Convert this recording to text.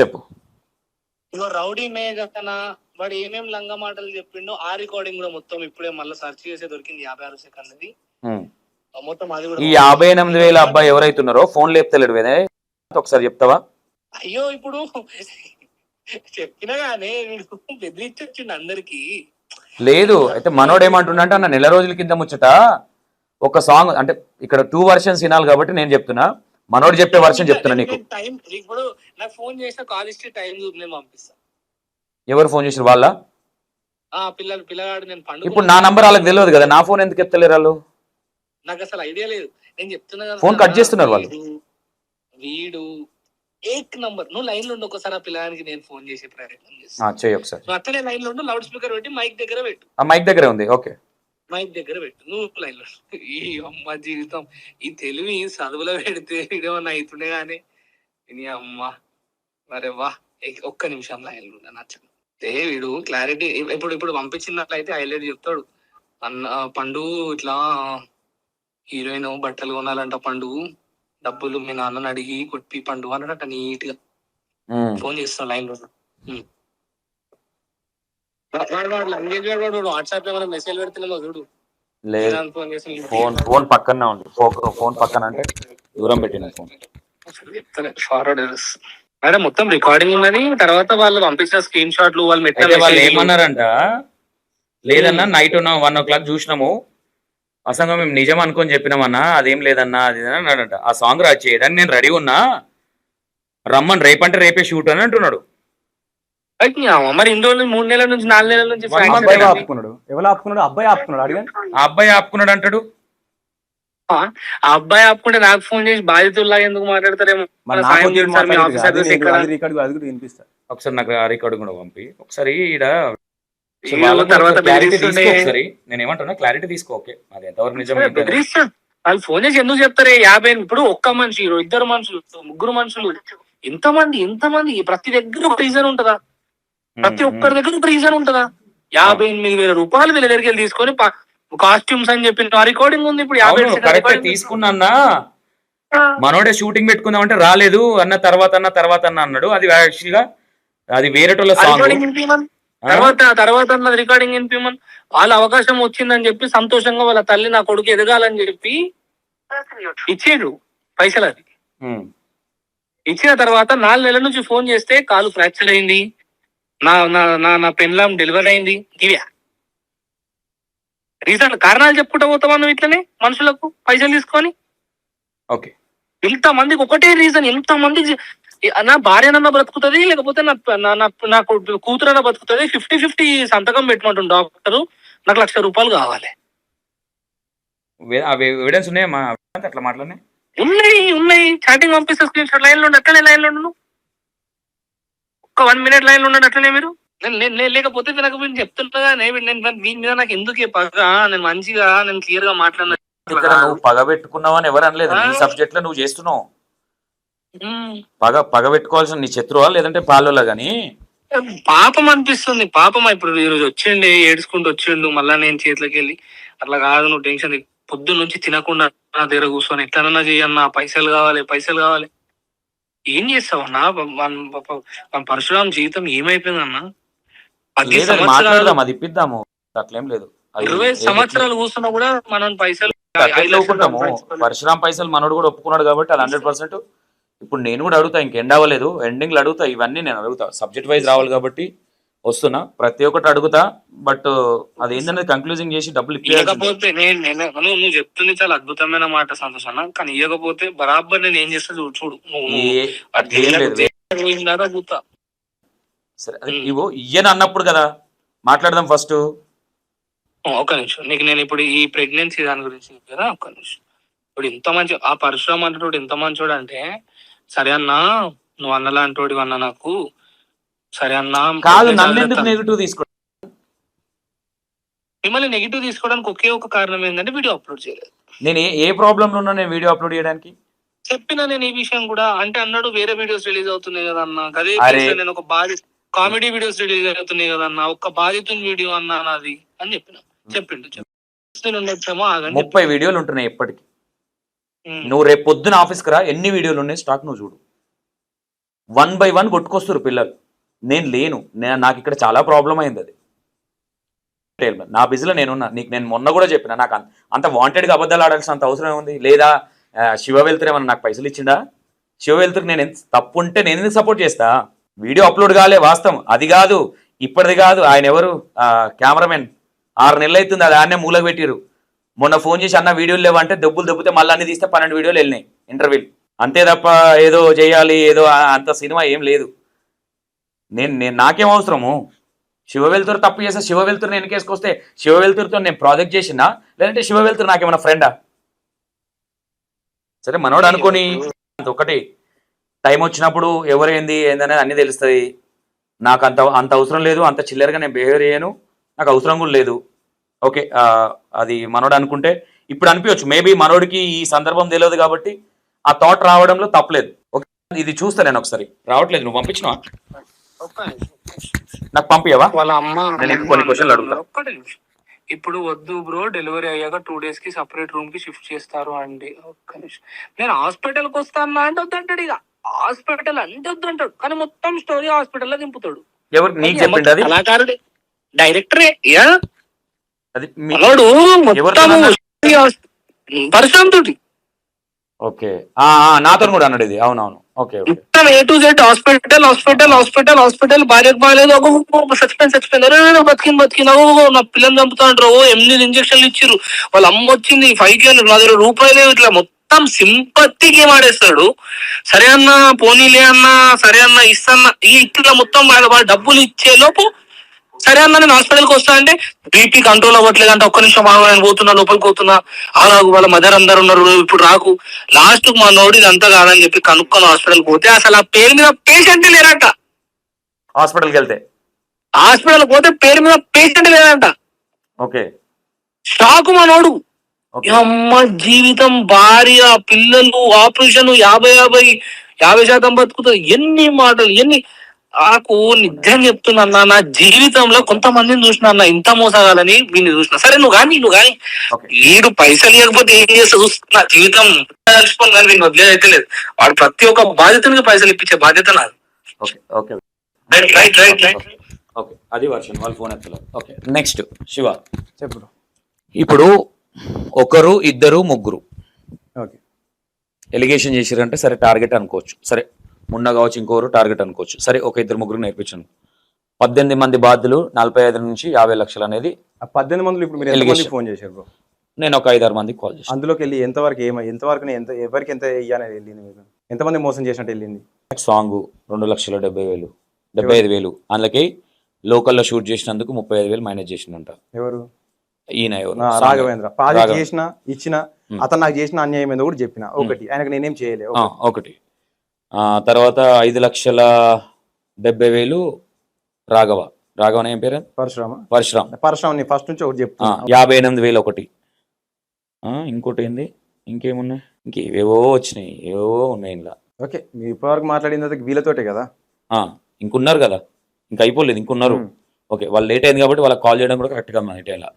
చెప్పు. ఇగో రౌడీ మేఘన వాడు ఏమేం లంగ మాటలు చెప్పిండో ఆ రికార్డింగ్ కూడా మొత్తం ఇప్పుడే మళ్ళీ సెర్చ్ చేసే దొరికింది యాభై ఆరు సెకండ్ది. మొత్తం అది కూడా ఈ యాభై ఎనిమిది వేల అబ్బాయి ఎవరైతున్నారో ఫోన్ లేపుతలేడు వేదే. ఒకసారి చెప్తావా? అయ్యో ఇప్పుడు చెప్పినా గానీ వీడు బెదిరించొచ్చిండు అందరికి. లేదు అయితే మనోడు ఏమంటుండంటే అన్న నెల రోజుల కింద ముచ్చట ఒక సాంగ్ అంటే ఇక్కడ టూ వర్షన్స్ వినాలి కాబట్టి నేను చెప్తున్నా. మనోడు చెప్పే వర్షన్ చెప్తున్నా నీకు. టైం ఇప్పుడు నాకు ఫోన్ చేసిన కాల్ టైం చూసి నేను పంపిస్తా. ఎవరు ఫోన్ చేసిన వాళ్ళ? ఆ పిల్లలు పిల్లగాడు నేను పండుగ ఇప్పుడు నా నంబర్ వాళ్ళకి తెలియదు కదా నా ఫోన్ ఎందుకు ఎత్తలేరు వాళ్ళు? నాకు అసలు ఐడియా లేదు. నేను చెప్తున్నా ఫోన్ కట్ చేస్తున్నారు వాళ్ళు. వీడు- ఏక్ నంబర్ నువ్వు లైన్లో ఉండి ఒకసారి ఆ పిల్లగానికి నేను ఫోన్ చేసే ప్రయత్నం ఆ, చేస్తా చెయ్యి ఒకసారి. అట్లనే లైన్లో ఉండు లౌడ్ స్పీకర్ పెట్టి మైక్ దగ్గర పెట్టు. ఆ మైక్ దగ్గరే ఉంది ఓకే. మైక్ దగ్గర పెట్టు. నువ్వు లైన్లో. ఈ అమ్మ జీవితం ఈ తెలివి చదువులో పెడితే ఇదేమన్నా అవుతుండే గానీ. నీ అమ్మ. మరే వా. ఒక్క నిమిషం లైన్లో నచ్చ ఏ వీడు క్లారిటీ ఇప్పుడు ఇప్పుడు పంపించినట్లయితే హైలైట్ చెప్తాడు. అన్న పండు ఇట్లా హీరోయిన్ బట్టలు కొనాలంట పండు. డబ్బులు మీ నాన్నని అడిగి కొట్టి పండు అన్నట నీట్గా. ఫోన్ చేస్తాను లైన్లో ఉమ్. వా- వాడు వాడు లంగేజ్ వాడు వాడు వాట్సాప్ ఏమైనా మెసేజ్ పెడుతున్నామో చూడు లేదు. ఫోన్ ఫోన్ ఫోన్ పక్కనే ఉంది. ఫోన్ పక్కన అంటే దూరం పెట్టిన ఫోన్. ఫార్వర్డ్ అరే మొత్తం రికార్డింగ్ ఉన్నది తర్వాత వాళ్ళు పంపించిన స్క్రీన్ షాట్లు వాళ్ళు పెట్టిన వాళ్ళు. ఏమన్నారంట? లేదన్నా నైట్ ఉన్న వన్ ఓ క్లాక్ చూసినాము. అసంగా మేము నిజం అనుకొని చెప్పినామన్నా అదేం లేదన్నా అది అన్నాడంట. ఆ సాంగ్ రా చేయడానికి నేను రెడీ ఉన్నా. రమ్మని రేపంటే రేపే షూట్ అని అంటున్నాడు. మరి ఇన్ని రోజులు మూడు నెలల నుంచి నాలుగు నెలల నుంచి అబ్బాయి. ఆపుకున్నాడు. ఎవరు ఆపుకున్నాడు? అబ్బాయి ఆపుకున్నాడు. అడిగాను ఆ అబ్బాయి ఆపుకున్నాడు అంటాడు. ఆ అబ్బాయి ఆపుకుంటే నాకు ఫోన్ చేసి బాధితుల్లాగా ఎందుకు మాట్లాడతారేమో? మరి మన నాకు సాయం వచ్చి చేయండి సార్, మీ మాట్లాడేది ఆఫీస్ అది అడ్రస్ నేను- ఎక్కడ? అది రికార్డు అది కూడా వినిపిస్తా. ఒకసారి నాకు ఆ రికార్డు కూడా పంపి. ఒకసారి ఈడ ఈ తర్వాత క్లారిటీ బెదిరిస్తుండే. తీసుకో ఒకసారి. నేను ఏమంటున్నా క్లారిటీ తీసుకో ఓకే. అది ఎంతవరకు నిజం. బెదిరిస్తా. వాళ్ళు ఫోన్ చేసి ఎందుకు చెప్తారే? యాభై ఇప్పుడు ఒక్క మనిషి ఇరు- ఇద్దరు మనుషులు ముగ్గురు మనుషులు ఇంతమంది ఇంతమంది ప్రతి దగ్గర ఒక రీజన్ ఉంటదా? ప్రతి ఒక్కరి దగ్గర ఒక రీజన్ ఉంటదా? యాభై ఎనిమిది వేల రూపాయలు వీళ్ళ దగ్గరికి వెళ్ళి తీసుకొని కాస్ట్యూమ్స్ అని చెప్పిన రికార్డింగ్ ఉంది ఇప్పుడు యాభై. తీసుకున్నా మనోడే షూటింగ్ పెట్టుకుందాం అంటే రాలేదు అన్న తర్వాత అన్న తర్వాత అన్న అన్నాడు. అది యాక్చువల్గా అది వేరేటోళ్ళ సాంగ్. తర్వాత తర్వాత అన్నది రికార్డింగ్ వినిపిమని వాళ్ళ అవకాశం వచ్చిందని చెప్పి సంతోషంగా వాళ్ళ తల్లి నా కొడుకు ఎదగాలని చెప్పి ఇచ్చేడు పైసలు అది. ఇచ్చిన తర్వాత నాలుగు నెలల నుంచి ఫోన్ చేస్తే కాలు ఫ్రాక్చర్ అయింది. నా నా నా నా పెన్లాం డెలివరీ అయింది. ఇవే రీజన్ కారణాలు చెప్పుకుంటా పోతావా నువ్వు ఇట్లనే మనుషులకు పైసలు తీసుకొని? ఓకే. ఇంత మందికి ఒకటే రీజన్ ఎంత మంది జ- నా భార్యనన్నా బ్రతుకుతుంది లేకపోతే నా నా నా నా కూతురన్నా బ్రతుకుతుంది ఫిఫ్టీ ఫిఫ్టీ సంతకం పెట్టమంటుంది డాక్టర్ నాకు లక్ష రూపాయలు కావాలి. ఎవిడెన్స్ ఉన్నాయా అట్లా ఉన్నాయి ఉన్నాయి. చాటింగ్ పంపిస్తే స్క్రీన్ షాట్ లైన్లో అట్లనే లైన్లో. ఒక్క వన్ మినిట్ లైన్లో ఉండండి అట్లనే మీరు? నేను నేను నేను లేకపోతే నాకు మీరు చెప్తుంటా నేను నేను వీని మీద నాకు ఎందుకు ఈ పగ? నేను మంచిగా నేను క్లియర్గా మాట్లాడిన ఇక్కడ నువ్వు పగ పెట్టుకున్నావు అని ఎవరు అనలేదు. నీ ఆ. సబ్జెక్ట్లో నువ్వు చేస్తున్నావు. పగ పగ పెట్టుకోవాల్సిన నీ శత్రువా? లేదంటే పాలోలా గాని? పాపం అనిపిస్తుంది. పాపం ఇప్పుడు ఈ రోజు వచ్చిండి ఏడ్చుకుంటూ వచ్చిండు మళ్ళా నేను చేతిలోకి వెళ్ళి అట్లా కాదు నువ్వు టెన్షన్ పొద్దు నుంచి తినకుండా నా దగ్గర కూర్చొని ఎట్లనన్నా చెయ్యన్నా పైసలు కావాలి పైసలు కావాలి. ఏం చేస్తావన్నా మన- పరశురాం జీవితం ఏమైపోయిందన్నా? పది సంవత్సరాలు అది ఇప్పిద్దాము. అట్లేం లేదు ఇరవై సంవత్సరాలు కూర్చున్నా కూడా మనం పైసలు అట్లా ఐదు లక్షలు ఒప్పుకుంటాము. సంపాదించుకోలేం. పరశురాం పైసలు మనోడు కూడా ఒప్పుకున్నాడు కాబట్టి అది హండ్రెడ్ పర్సెంట్. ఇప్పుడు నేను కూడా అడుగుతా ఇంకెండ్ అవ్వలేదు. ఎండింగ్లో అడుగుతా ఇవన్నీ నేను అడుగుతా. సబ్జెక్ట్ వైజ్ రావాలి కాబట్టి వస్తున్నా ప్రతి ఒక్కటి అడుగుతా బట్ అది ఏంటనేది కంక్లూజింగ్ చేసి డబ్బులు ఇవ్వకపోతే నేను నేను- నువ్వు చెప్తుంది చాలా అద్భుతమైన మాట సంతోష్ కానీ ఇవ్వకపోతే బరాబర్ నేను ఏం చేస్తా చూడు చూడు. నువ్వు సరే ఇవో ఇయ్యని అన్నప్పుడు కదా మాట్లాడదాం ఫస్ట్ ఒక నిమిషం. నీకు నేను ఇప్పుడు ఈ ప్రెగ్నెన్సీ దాని గురించి కదా ఒక్క నిమిషం. ఇప్పుడు ఇంత మంచి ఆ పరశురామ్ అంటోడు ఎంత మంచోడు అంటే సరే అన్నా నువ్వు అన్నలాంటోడి అన్న నాకు సరే అన్నా కాదు నెగిటివ్ తీసుకో మిమ్మల్ని నెగిటివ్ తీసుకోవడానికి ఒకే ఒక కారణం ఏంటంటే వీడియో అప్లోడ్ చేయలేదు. నేను ఏ ప్రాబ్లం ఉన్నా నేను వీడియో అప్లోడ్ చేయడానికి? చెప్పిన నేను ఈ విషయం కూడా అంటే అన్నాడు వేరే వీడియోస్ రిలీజ్ అవుతున్నాయి కదా అన్న. అదే నేను ఒక బాధి కామెడీ వీడియోస్ రిలీజ్ అవుతున్నాయి కదా అన్న. ఒక్క బాధితుని వీడియో అన్నా నాది అని చెప్పిన. చెప్పిండు ముప్పై వీడియోలు ఉంటున్నాయి ఎప్పటికి. నువ్వు రేపు పొద్దున ఆఫీస్కి రా ఎన్ని వీడియోలు ఉన్నాయి స్టాక్ నువ్వు చూడు. వన్ బై వన్ కొట్టుకొస్తారు పిల్లలు. నేను లేను. నేను నాకు ఇక్కడ చాలా ప్రాబ్లం అయింది అది. నా బిజీలో నేనున్నా. నీకు నేను మొన్న కూడా చెప్పిన నాకు అంత- అంత వాంటెడ్గా అబద్ధాలు ఆడాల్సిన అంత అవసరం ఏముంది? లేదా శివ వెళ్తురు ఏమన్నా నాకు పైసలు ఇచ్చిందా శివ వెళ్తురు నేను ఎంత తప్పు ఉంటే నేను ఎందుకు సపోర్ట్ చేస్తా? వీడియో అప్లోడ్ కాలే వాస్తవం. అది కాదు ఇప్పటిది కాదు. ఆయన ఎవరు? కెమెరామెన్ ఆరు నెలలు అవుతుంది అది ఆయనే మూలకు పెట్టిరు. మొన్న ఫోన్ చేసి అన్న వీడియోలు లేవంటే దెబ్బలు దెబ్బతే మళ్ళీ అన్ని తీస్తే పన్నెండు వీడియోలు వెళ్ళినాయి. ఇంటర్వ్యూలు. అంతే తప్ప ఏదో చేయాలి ఏదో అంత సినిమా ఏం లేదు. నేను నేను నాకేం అవసరము? శివ వెళ్తురు తప్పు చేస్తే శివ వెళ్తురు నేను కేసుకొస్తే శివ వెళ్తురుతో నేను ప్రాజెక్ట్ చేసినా? లేదంటే శివ వెళ్తురు నాకేమైనా ఫ్రెండా సరే మనోడు అనుకొని ఒకటి. టైం వచ్చినప్పుడు ఎవరేంది ఏందనేది అన్ని తెలుస్తుంది. నాకు అంత అంత అవసరం లేదు అంత చిల్లరగా నేను బిహేవ్ చేయను. నాకు అవసరం కూడా లేదు. ఓకే అది మనోడు అనుకుంటే ఇప్పుడు అనిపించచ్చు మేబీ మనోడికి ఈ సందర్భం తెలియదు కాబట్టి ఆ థాట్ రావడంలో తప్పలేదు ఓకే ఇది చూస్తా నేను ఒకసారి. రావట్లేదు నువ్వు పంపించినావా? నాకు పంపియవా? వాళ్ళ అమ్మ నేను కొన్ని క్వశ్చన్లు అడుగుతా. ఒక్కటే. ఇప్పుడు వద్దు బ్రో డెలివరీ అయ్యాక టూ డేస్కి సపరేట్ రూమ్కి షిఫ్ట్ చేస్తారు అండి. ఒక్క నిమిషం. నేను హాస్పిటల్కి వస్తాను అంటే వద్దంటాడు ఇక. హాస్పిటల్ అంటే వద్దంటాడు. కానీ మొత్తం స్టోరీ హాస్పిటల్లో దింపుతాడు. ఎవరు? నీకు చెప్పిండు అది? కళాకారుడే డైరెక్టరే యా? అది మొత్తం పరిశ్రమ తోటి ఓకే. ఆ, నాతో కూడా అన్నాడు ఇది. అవునవును. ఓకే మొత్తం A to Z hospital hospital hospital hospital భార్యకు బాగాలేదు. ఒక చచ్చిపోయింది చచ్చిపోయింది బతికింది బతికింది. ఓ నా పిల్లలు చంపుతాంటారు ఓ ఎనిమిది ఇంజక్షన్లు ఇచ్చిర్రు. వాళ్ళ అమ్మ వచ్చింది ఫైవ్ కే నా దగ్గర రూపాయలు ఇట్లా. మొత్తం సింపత్తి గేమ్ ఆడేస్తాడు. సరే అన్న పోనీలే అన్న సరే అన్న ఇస్తాన్న ఈ ఇట్లా మొత్తం వాళ్ళ వాళ్ళ డబ్బులు ఇచ్చే లోపు సరే అన్న నేను హాస్పిటల్కి వస్తా అంటే బీపీ కంట్రోల్ అవ్వట్లేదు అంటే ఒక్క నిమిషం ఆగు, నేను పోతున్నా లోపలికి పోతున్నా. అలాగు వాళ్ళ మదర్ అందరు ఉన్నారు ఇప్పుడు రాకు. లాస్ట్ మా నోడి ఇదంతా కాదని చెప్పి కనుక్కొని హాస్పిటల్ పోతే అసలు ఆ పేరు మీద పేషెంట్ లేరంట. హాస్పిటల్కి వెళ్తే? హాస్పిటల్ పోతే పేరు మీద పేషెంట్ లేదంట ఓకే. షాకు మా నోడు. అమ్మ జీవితం భార్య పిల్లలు ఆపరేషన్ యాభై యాభై యాభై శాతం బతుకుతుంది ఎన్ని మాటలు ఎన్ని నాకు నిజం చెప్తున్నా అన్న, నా జీవితంలో కొంతమందిని చూసిన అన్న ఇంత మోసగాలని వీడిని చూసిన. సరే నువ్వు కానీ నువ్వు కానీ. వీడు పైసలు ఇవ్వకపోతే ఏం చేస్తా చూస్తున్నా. జీవితం కలిసిపోను కానీ వీడిని వదిలేదు లేదు. వాడు ప్రతి ఒక్క బాధ్యతనికి పైసలు ఇప్పించే బాధ్యత నాది. Okay okay. Right right right right okay అది వర్షన్ వాళ్ళు ఫోన్ ఎత్తలేదు. Okay next Shiva. చెప్పు. ఇప్పుడు ఒకరు ఇద్దరు ముగ్గురు. ఓకే. ఎలిగేషన్ చేసిరంటే సరే టార్గెట్ అనుకోవచ్చు. సరే మున్న కావచ్చు ఇంకోరు టార్గెట్ అనుకోవచ్చు. సరే ఒక ఇద్దరు ముగ్గురు నేర్పించాను పద్దెనిమిది మంది బాధ్యులు నలభై ఐదు నుంచి యాభై లక్షలు అనేది పద్దెనిమిది ఇప్పుడు మీరు. ఫోన్ చేశారు బ్రో నేను ఒక ఐదారు మందికి కాల్ చేశాను. అందులోకి వెళ్ళి ఎంతవరకు ఏమై ఎంతవరకు ఎంత ఎవరికి ఎంత ఇయ్యాలని వెళ్ళింది మీకు? ఎంతమంది మోసం చేసినట్టు వెళ్ళింది? సాంగ్ రెండు లక్షల డెబ్బై వేలు. డెబ్బై ఐదు వేలు. అందులోకి లోకల్లో షూట్ చేసినందుకు ముప్పై ఐదు వేలు మైనస్ చేసిందంట. ఎవరు? ఈయన. రాఘవేంద్ర. ప్రాజెక్ట్ చేసిన ఇచ్చిన. అతను నాకు చేసిన అన్యాయం ఏందో కూడా చెప్పిన. ఒకటి. ఆయనకు నేనేం చేయలే. ఆ, ఒకటి. తర్వాత ఐదు లక్షల డెబ్బై వేలు రాఘవ. రాఘవ ఏం పేరు? పరశురామ. పరశురామ్. పరశురామ ఫస్ట్ నుంచి ఒకటి ఆ, చెప్తున్నా యాభై ఎనిమిది వేలు ఒకటి. ఇంకోటి ఏంది? ఇంకేమున్నాయి? ఇంకేవేవో వచ్చినాయి. ఏవో ఉన్నాయి ఇలా ఓకే మీరు ఇప్పటివరకు మాట్లాడిన తర్వాత వీళ్ళతోటే కదా? ఇంకున్నారు కదా. ఇంకా అయిపోలేదు ఇంకున్నారు. ఓకే వాళ్ళు లేట్ అయింది కాబట్టి వాళ్ళకి కాల్ చేయడం కూడా కరెక్ట్గా మనకి ఇలా